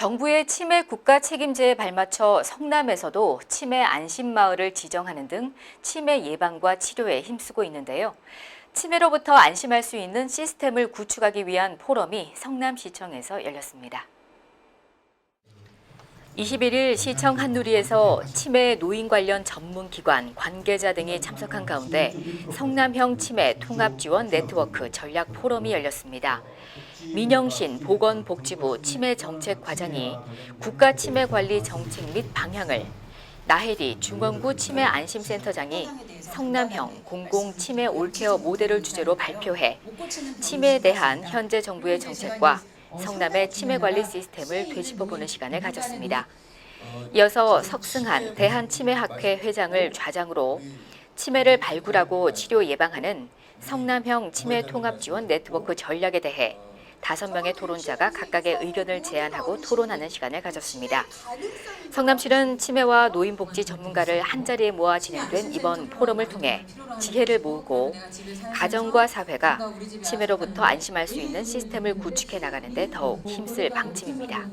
정부의 치매 국가 책임제에 발맞춰 성남에서도 치매 안심마을을 지정하는 등 치매 예방과 치료에 힘쓰고 있는데요. 치매로부터 안심할 수 있는 시스템을 구축하기 위한 포럼이 성남시청에서 열렸습니다. 21일 시청 한누리에서 치매 노인 관련 전문 기관, 관계자 등이 참석한 가운데 성남형 치매 통합 지원 네트워크 전략 포럼이 열렸습니다. 민영신 보건복지부 치매 정책 과장이 국가 치매 관리 정책 및 방향을 나혜리 중원구 치매 안심센터장이 성남형 공공 치매 올케어 모델을 주제로 발표해 치매에 대한 현재 정부의 정책과 성남의 치매 관리 시스템을 되짚어보는 시간을 가졌습니다. 이어서 석승한 대한치매학회 회장을 좌장으로 치매를 발굴하고 치료 예방하는 성남형 치매 통합 지원 네트워크 전략에 대해 다섯 명의 토론자가 각각의 의견을 제안하고 토론하는 시간을 가졌습니다. 성남시는 치매와 노인복지 전문가를 한자리에 모아 진행된 이번 포럼을 통해 지혜를 모으고 가정과 사회가 치매로부터 안심할 수 있는 시스템을 구축해 나가는 데 더욱 힘쓸 방침입니다.